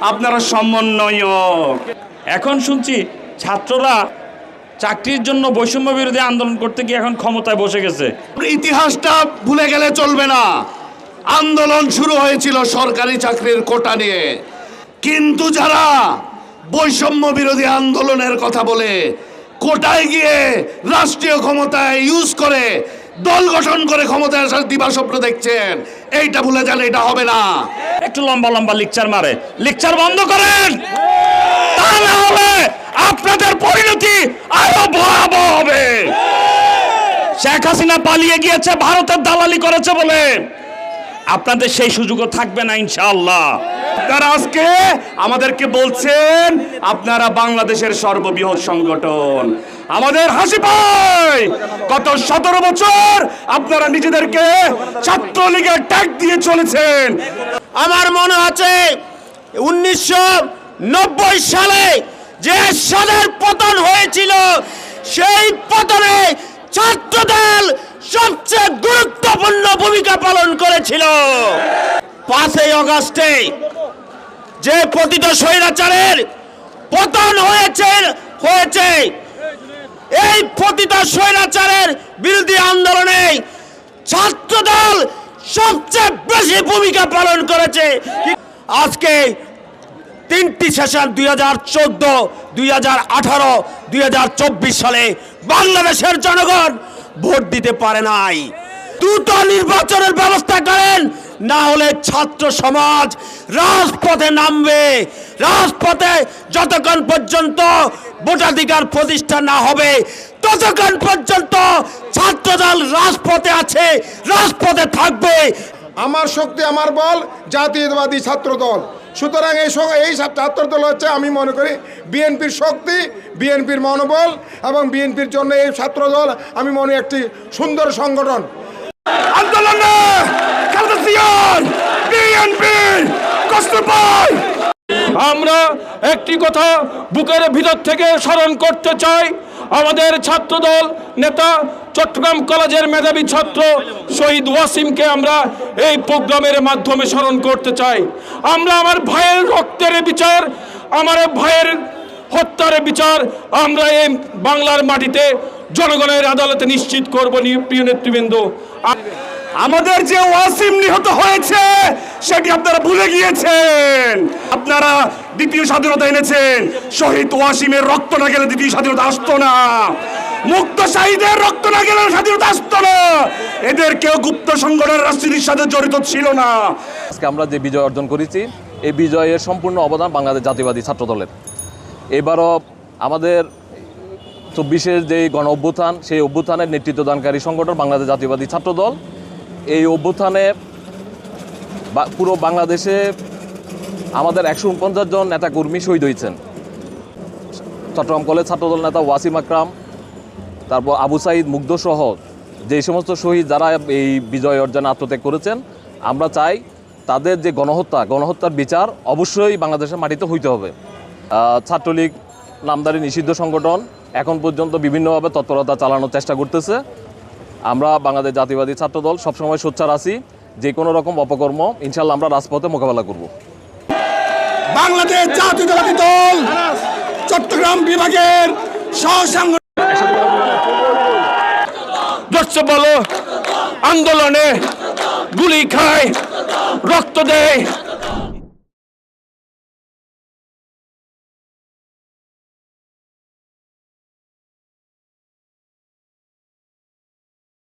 আপনারা সমন্বয়ক। এখন শুনছি ছাত্ররা চাকরির জন্য বৈষম্য বিরোধী আন্দোলন করতে গিয়ে এখন ক্ষমতায় বসে গেছে। ইতিহাসটা ভুলে গেলে চলবে না। আন্দোলন শুরু হয়েছিল সরকারি চাকরির কোটা নিয়ে। কিন্তু যারা বৈষম্য বিরোধী আন্দোলনের কথা বলে, কোটায় গিয়ে রাষ্ট্রীয় ক্ষমতায় ইউজ করে দল গঠন করে ক্ষমতায় আসার দিবাস্বপ্ন দেখছেন। এইটা ভুলে যান, এটা হবে না। একটু লম্বা লম্বা লেকচার মারে। লেকচার বন্ধ করেন। তা না হলে আপনাদের পরিণতি আরও ভয়াবহ হবে। শেখ হাসিনা পালিয়ে গিয়েছে, ভারতের দালালি করেছে বলে। আপনাদের সেই সুযোগও থাকবে না, ইনশাআল্লাহ। আপনারা আজকে আমাদেরকে বলছেন, আপনারা বাংলাদেশের সর্ববৃহৎ সংগঠন। আমাদের হাসি পায়। গত সতেরো বছর আপনারা নিজেদেরকে ছাত্রলীগের ট্যাগ দিয়ে চলেছেন। আমার মনে আছে, উনিশশো নব্বই সালে যে সালের পতন হয়েছিল, সেই পতনে ছাত্রদল সবচেয়ে গুরুত্বপূর্ণ ভূমিকা পালন করেছিল। পাঁচই অগাস্টে যে পতিত স্বৈরাচারের পতন হয়েছে হয়েছে। এই পতিত স্বৈরাচারের বিরোধী আন্দোলনে ছাত্রদল সবচেয়ে বেশি ভূমিকা পালন করেছে। আজকে তিনটি সেশন দুই হাজার চোদ্দ, দুই হাজার আঠারো, দুই হাজার চব্বিশ সালে বাংলাদেশের জনগণ ভোট দিতে পারে নাই। দ্রুত নির্বাচনের ব্যবস্থা করেন, না হলে ছাত্র সমাজ রাজপথে নামবে। রাজপথে যতক্ষণ পর্যন্ত ভোটাধিকার প্রতিষ্ঠা না হবে ততক্ষণ পর্যন্ত ছাত্রদল রাজপথে আছে রাজপথে থাকবে। আমার শক্তি আমার বল জাতীয়তাবাদী ছাত্র দল সুতরাং এই এই সব ছাত্র দল হচ্ছে আমি মনে করি বিএনপির শক্তি বিএনপির মনোবল এবং বিএনপির জন্য এই ছাত্র দল আমি মনে একটি সুন্দর সংগঠন। আন্দোলন কষ্ট পায় আমরা একটি কথা বুকের ভিতর থেকে স্মরণ করতে চাই। আমাদের ছাত্রদল নেতা চট্টগ্রাম কলেজের মেধাবী ছাত্র শহীদ ওয়াসিমকে আমরা এই প্রোগ্রামের মাধ্যমে স্মরণ করতে চাই। আমরা আমার ভাইয়ের রক্তের বিচার, আমার ভাইয়ের হত্যার বিচার আমরা এই বাংলার মাটিতে জনগণের আদালতে নিশ্চিত করব, প্রিয় নেতৃবৃন্দ। আমাদের যে ওয়াসিম নিহত হয়েছে, সেটি আপনারা ভুলে গিয়েছেন। আপনারা দ্বিতীয় স্বাধীনতা এনেছেন। শহীদ ওয়াসিমের রক্ত না গেলে দ্বিতীয় স্বাধীনতা আসতো না। মুক্ত শাহীদের রক্ত না গেলে স্বাধীনতা আসতো না। এদের কেউ গুপ্ত সংগঠনের রাজনীতির সাথে জড়িত ছিল না। আজকে আমরা যে বিজয় অর্জন করেছি, এই বিজয়ের সম্পূর্ণ অবদান বাংলাদেশ জাতীয়বাদী ছাত্র দলের এবারও আমাদের চব্বিশের যে গণ অভ্যুত্থান, সেই অভ্যুত্থানের নেতৃত্বদানকারী সংগঠন বাংলাদেশ জাতীয়বাদী ছাত্র দল অভ্যুত্থানে বা- পুরো বাংলাদেশে আমাদের একশো উনপঞ্চাশ জন নেতাকর্মী শহীদ হয়েছেন। চট্টগ্রাম কলেজ ছাত্রদল নেতা ওয়াসিম আকরাম, তারপর আবু সাইদ মুগ্ধ সহ যে সমস্ত শহীদ যারা এই বিজয় অর্জনে আত্মত্যাগ করেছেন, আমরা চাই তাদের যে গণহত্যা, গণহত্যার বিচার অবশ্যই বাংলাদেশের মাটিতে হইতে হবে। ছাত্রলীগ, নামদারি নিষিদ্ধ সংগঠন এখন পর্যন্ত বিভিন্নভাবে তৎপরতা চালানোর চেষ্টা করতেছে। আমরা বাংলাদেশ জাতীয়বাদী ছাত্রদল সবসময় সোচ্চার আছি যে কোনো রকম অপকর্ম ইনশাল্লাহ আমরা রাজপথে মোকাবেলা করব। বাংলাদেশ জাতীয়তাবাদী দল চট্টগ্রাম বিভাগের বলো আন্দোলনে গুলি খায় রক্ত দেয়